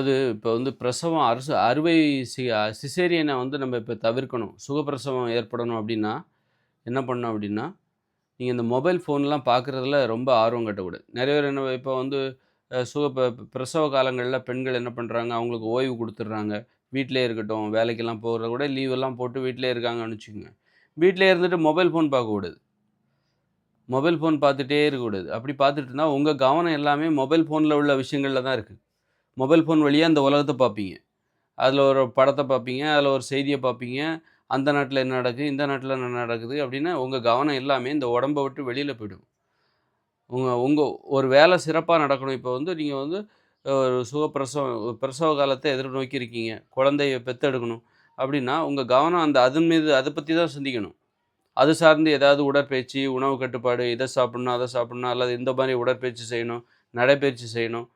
அது இப்போ வந்து பிரசவம் அரசு அறுவை சி சிசேரியனை வந்து நம்ம இப்போ தவிர்க்கணும். சுகப்பிரசவம் ஏற்படணும் அப்படின்னா என்ன பண்ணணும் அப்படின்னா நீங்கள் இந்த மொபைல் ஃபோன்லாம் பார்க்குறதுல ரொம்ப ஆர்வம் கட்டக்கூடாது. நிறைய பேர் என்ன இப்போ வந்து சுக பிரசவ காலங்களில் பெண்கள் என்ன பண்ணுறாங்க அவங்களுக்கு ஓய்வு கொடுத்துட்றாங்க. வீட்டிலே இருக்கட்டும் வேலைக்கெல்லாம் போகிறத கூட லீவெல்லாம் போட்டு வீட்டிலே இருக்காங்கன்னு வச்சுக்கோங்க. வீட்டிலே இருந்துட்டு மொபைல் ஃபோன் பார்க்கக்கூடாது மொபைல் ஃபோன் பார்த்துட்டே இருக்கக்கூடாது. அப்படி பார்த்துட்டு இருந்தால் உங்கள் கவனம் எல்லாமே மொபைல் ஃபோனில் உள்ள விஷயங்களில் தான் இருக்குது மொபைல் ஃபோன் வழியாக அந்த உலகத்தை பார்ப்பீங்க அதில் ஒரு படத்தை பார்ப்பீங்க அதில் ஒரு செய்தியை பார்ப்பீங்க அந்த நாட்டில் என்ன நடக்குது இந்த நாட்டில் என்ன நடக்குது அப்படின்னா உங்கள் கவனம் எல்லாமே இந்த உடம்பை விட்டு வெளியில் போய்டும். உங்கள் உங்கள் ஒரு வேலை சிறப்பாக நடக்கணும். இப்போ வந்து நீங்கள் வந்து ஒரு சுகப்பிரசவம் பிரசவ காலத்தை எதிர்நோக்கி இருக்கீங்க. குழந்தைய பெற்றெடுக்கணும் அப்படின்னா உங்கள் கவனம் அந்த அதன் மீது அதை பற்றி தான் சிந்திக்கணும். அது சார்ந்து ஏதாவது உடற்பயிற்சி உணவு கட்டுப்பாடு இதை சாப்பிட்ணும் அதை சாப்பிட்ணும் அல்லது இந்த மாதிரி உடற்பயிற்சி செய்யணும் நடைப்பயிற்சி செய்யணும்.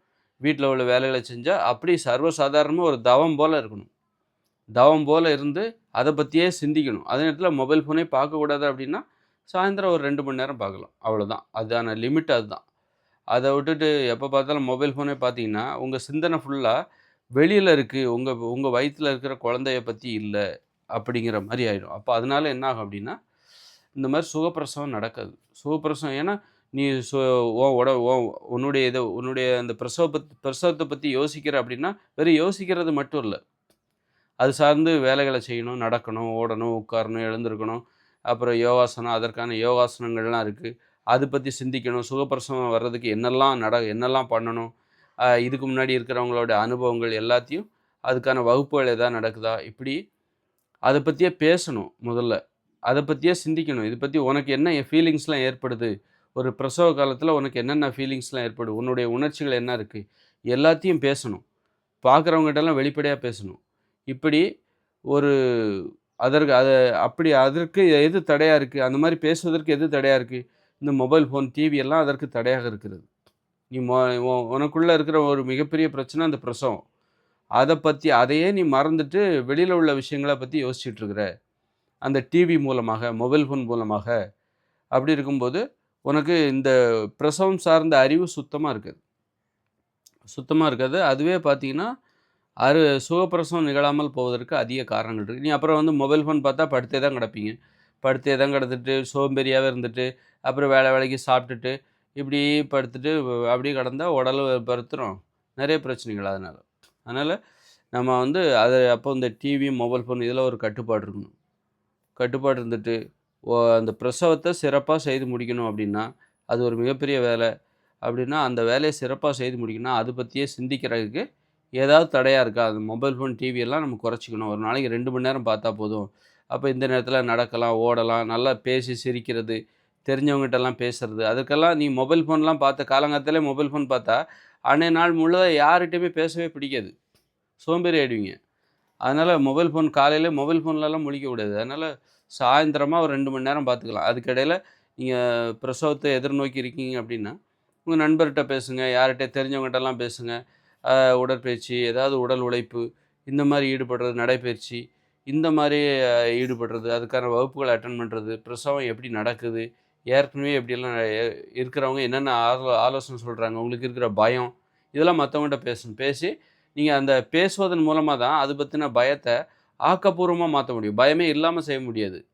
வீட்டில் உள்ள வேலைகளை செஞ்சால் அப்படி சர்வசாதாரணமாக ஒரு தவம் போல் இருக்கணும். தவம் போல் இருந்து அதை பற்றியே சிந்திக்கணும். அதே நேரத்தில் மொபைல் ஃபோனே பார்க்கக்கூடாது அப்படின்னா சாயந்தரம் ஒரு ரெண்டு மணி நேரம் பார்க்கலாம். அவ்வளோதான் அதுதான லிமிட் அதுதான். அதை விட்டுட்டு எப்போ பார்த்தாலும் மொபைல் ஃபோனே பார்த்தீங்கன்னா உங்கள் சிந்தனை ஃபுல்லாக வெளியில் இருக்குது உங்கள் உங்கள் வயிற்றில் இருக்கிற குழந்தைய பற்றி இல்லை அப்படிங்கிற மாதிரி ஆகிடும் அப்போ அதனால என்ன ஆகும் அப்படின்னா இந்த மாதிரி சுகப்பிரசவம் நடக்காது. சுகப்பிரசவம் ஏன்னா நீ சோ ஓ உட ஓ உன்னுடைய இதை உன்னுடைய அந்த பிரசவ பத் பிரசவத்தை பற்றி யோசிக்கிற அப்படின்னா வெறும் யோசிக்கிறது மட்டும் இல்லை. அது சார்ந்து வேலைகளை செய்யணும் நடக்கணும் ஓடணும் உட்காரணும் எழுந்திருக்கணும். அப்புறம் யோகாசனம் அதற்கான யோகாசனங்கள்லாம் இருக்குது அதை பற்றி சிந்திக்கணும் சுகப்பிரசவம் வர்றதுக்கு என்னெல்லாம் நட என்னெல்லாம் பண்ணணும்? இதுக்கு முன்னாடி இருக்கிறவங்களோட அனுபவங்கள் எல்லாத்தையும் அதுக்கான வகுப்புகள் எதாவது நடக்குதா? இப்படி அதை பற்றியே பேசணும் முதல்ல. அதை பற்றியே சிந்திக்கணும். இதை பற்றி உனக்கு என்ன ஃபீலிங்ஸ்லாம் ஏற்படுது? ஒரு பிரசவ காலத்தில் உனக்கு என்னென்ன ஃபீலிங்ஸ்லாம் ஏற்படும்? உன்னுடைய உணர்ச்சிகள் என்ன இருக்குது எல்லாத்தையும் பேசணும். பார்க்குறவங்ககிட்டலாம் வெளிப்படையாக பேசணும். இப்படி ஒரு அதற்கு அதை அப்படி அதற்கு எது தடையாக இருக்குது அந்த மாதிரி பேசுவதற்கு எது தடையாக இருக்குது இந்த மொபைல் ஃபோன் டிவி எல்லாம் அதற்கு தடையாக இருக்கிறது. நீ மொ உனக்குள்ளே இருக்கிற ஒரு மிகப்பெரிய பிரச்சனை அந்த பிரசவம். அதை பற்றி அதையே நீ மறந்துட்டு வெளியில் உள்ள விஷயங்களை பற்றி யோசிச்சுட்ருக்குற அந்த டிவி மூலமாக மொபைல் ஃபோன் மூலமாக அப்படி இருக்கும்போது உனக்கு இந்த பிரசவம் சார்ந்த அறிவு சுத்தமாக இருக்காது. சுத்தமாக இருக்காது. அதுவே பார்த்தீங்கன்னா அரு சுகப்பிரசவம் நிகழாமல் போவதற்கு அதிக காரணங்கள் இருக்குது நீ அப்புறம் வந்து மொபைல் ஃபோன் பார்த்தா படுத்தே தான் கிடப்பீங்க. படுத்தே தான் கிடந்துட்டு சோம்பேறியாகவே இருந்துட்டு அப்புறம் வேலை வேலைக்கு சாப்பிட்டுட்டு இப்படி படுத்துட்டு அப்படியே கிடந்தால் உடல் பருத்துறோம் நிறைய பிரச்சனைகள் அதனால். அதனால் நம்ம வந்து அது அப்போ இந்த டிவி மொபைல் ஃபோன் இதில் ஒரு கட்டுப்பாடு இருக்கணும். கட்டுப்பாடு இருந்துட்டு அந்த பிரசவத்தை சிறப்பாக செய்து முடிக்கணும் அப்படின்னா அது ஒரு மிகப்பெரிய வேலை. அப்படின்னா அந்த வேலையை சிறப்பாக செய்து முடிக்கணும் அதை பற்றியே சிந்திக்கிறதுக்கு ஏதாவது தடையாக இருக்கா? அந்த மொபைல் ஃபோன் டிவியெல்லாம் நம்ம குறைச்சிக்கணும். ஒரு நாளைக்கு ரெண்டு மணி நேரம் பார்த்தா போதும். அப்போ இந்த நேரத்தில் நடக்கலாம் ஓடலாம் நல்லா பேசி சிரிக்கிறது தெரிஞ்சவங்ககிட்டலாம் பேசுறது. அதுக்கெல்லாம் நீ மொபைல் ஃபோன்லாம் பார்த்த காலங்காலத்திலே மொபைல் ஃபோன் பார்த்தா அன்றைய நாள் முழுதாக யார்கிட்டையுமே பேசவே பிடிக்காது. சோம்பேறி ஆயிடுவீங்க. அதனால் மொபைல் ஃபோன் காலையில் மொபைல் ஃபோன்லலாம் முழிக்க கூடாது அதனால் சாயந்தரமாக ஒரு ரெண்டு மணி நேரம் பார்த்துக்கலாம். அதுக்கிடையில் நீங்கள் பிரசவத்தை எதிர்நோக்கி இருக்கீங்க அப்படின்னா உங்கள் நண்பர்கிட்ட பேசுங்க யார்கிட்ட தெரிஞ்சவங்ககிட்டலாம் பேசுங்க. உடற்பயிற்சி ஏதாவது உடல் உழைப்பு இந்த மாதிரி ஈடுபடுறது நடைப்பயிற்சி இந்த மாதிரி ஈடுபடுறது அதுக்கான வகுப்புகளை அட்டன் பண்ணுறது பிரசவம் எப்படி நடக்குது ஏற்கனவே எப்படியெல்லாம் இருக்கிறவங்க என்னென்ன ஆலோ ஆலோசனை சொல்கிறாங்க உங்களுக்கு இருக்கிற பயம் இதெல்லாம் மற்றவங்ககிட்ட பேசணும். பேசி நீங்கள் அந்த பேசுவதன் மூலமாக தான் அது பற்றின பயத்தை ஆக்கப்பூர்வமாக மாற்ற முடியும். பயமே இல்லாமல் செய்ய முடியாது.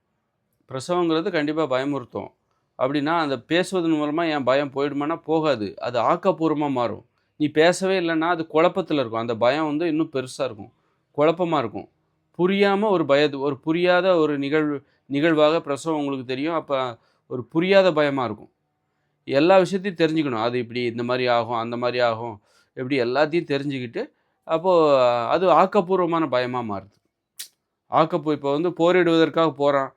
பிரசவங்கிறது கண்டிப்பாக பயமுறுத்தும். அப்படின்னா அந்த பேசுவதன் மூலமாக என் பயம் போயிடுமானா போகாது. அது ஆக்கப்பூர்வமாக மாறும். நீ பேசவே இல்லைன்னா அது குழப்பத்தில் இருக்கும். அந்த பயம் வந்து இன்னும் பெருசாக இருக்கும். குழப்பமாக இருக்கும். புரியாமல் ஒரு பயது ஒரு புரியாத ஒரு நிகழ்வு நிகழ்வாக பிரசவம் உங்களுக்கு தெரியும். அப்போ ஒரு புரியாத பயமாக இருக்கும். எல்லா விஷயத்தையும் தெரிஞ்சுக்கணும். அது இப்படி இந்த மாதிரி ஆகும் அந்த மாதிரி ஆகும். இப்படி எல்லாத்தையும் தெரிஞ்சுக்கிட்டு அப்போது அது ஆக்கப்பூர்வமான பயமாக மாறுது. ஆக்கப்போ இப்போ வந்து போரிடுவதற்காக போகிறான்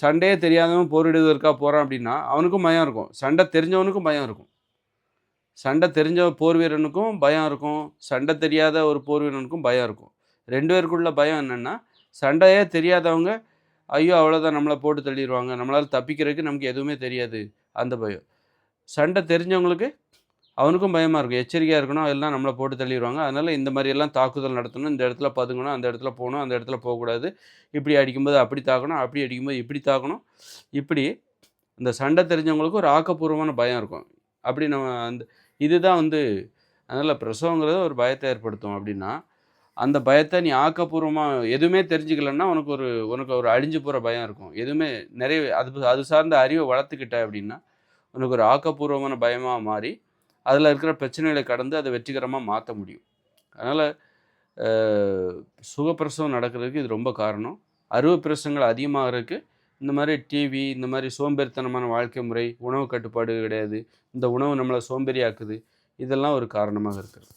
சண்டையே தெரியாதவன் போரிடுவதற்காக போகிறான் அப்படின்னா அவனுக்கும் பயம் இருக்கும். சண்டை தெரிஞ்சவனுக்கும் பயம் இருக்கும். சண்டை தெரிஞ்ச போர் வீரனுக்கும் பயம் இருக்கும். சண்டை தெரியாத ஒரு போர் வீரனுக்கும் பயம் இருக்கும். ரெண்டு பேருக்குள்ள பயம் என்னென்னா சண்டையே தெரியாதவங்க ஐயோ அவ்வளோதான் நம்மளை போட்டு தள்ளிடுவாங்க. நம்மளால் தப்பிக்கிறதுக்கு நமக்கு எதுவுமே தெரியாது. அந்த பயம். சண்டை தெரிஞ்சவங்களுக்கு அவனுக்கும் பயமாக இருக்கும். எச்சரிக்கையாக இருக்கணும். எல்லாம் நம்மளை போட்டு தள்ளிடுவாங்க அதனால் இந்த மாதிரியெல்லாம் தாக்குதல் நடத்தணும். இந்த இடத்துல பதுங்கணும். அந்த இடத்துல போகணும். அந்த இடத்துல போகக்கூடாது. இப்படி அடிக்கும்போது அப்படி தாக்கணும். அப்படி அடிக்கும்போது இப்படி தாக்கணும். இப்படி இந்த சண்டை தெரிஞ்சவங்களுக்கு ஒரு ஆக்கப்பூர்வமான பயம் இருக்கும். அப்படி நம்ம அந்த இதுதான் வந்து அதனால் பிரசவங்கிறது ஒரு பயத்தை ஏற்படுத்தும் அப்படின்னா அந்த பயத்தை நீ ஆக்கப்பூர்வமாக எதுவுமே தெரிஞ்சுக்கலன்னா உனக்கு ஒரு உனக்கு ஒரு அழிஞ்சு போகிற பயம் இருக்கும். எதுவுமே நிறைய அது அது சார்ந்த அறிவை வளர்த்துக்கிட்ட அப்படின்னா உனக்கு ஒரு ஆக்கப்பூர்வமான பயமாக மாறி அதில் இருக்கிற பிரச்சனைகளை கடந்து அதை வெற்றிகரமாக மாற்ற முடியும். அதனால் சுகப்பிரசவம் நடக்கிறதுக்கு இது ரொம்ப காரணம். அறுவை பிரசவங்கள் அதிகமாகிறதுக்கு இந்த மாதிரி டிவி இந்த மாதிரி சோம்பேறித்தனமான வாழ்க்கை முறை உணவு கட்டுப்பாடு கிடையாது. இந்த உணவு நம்மளை சோம்பேறியாக்குது. இதெல்லாம் ஒரு காரணமாக இருக்கிறது.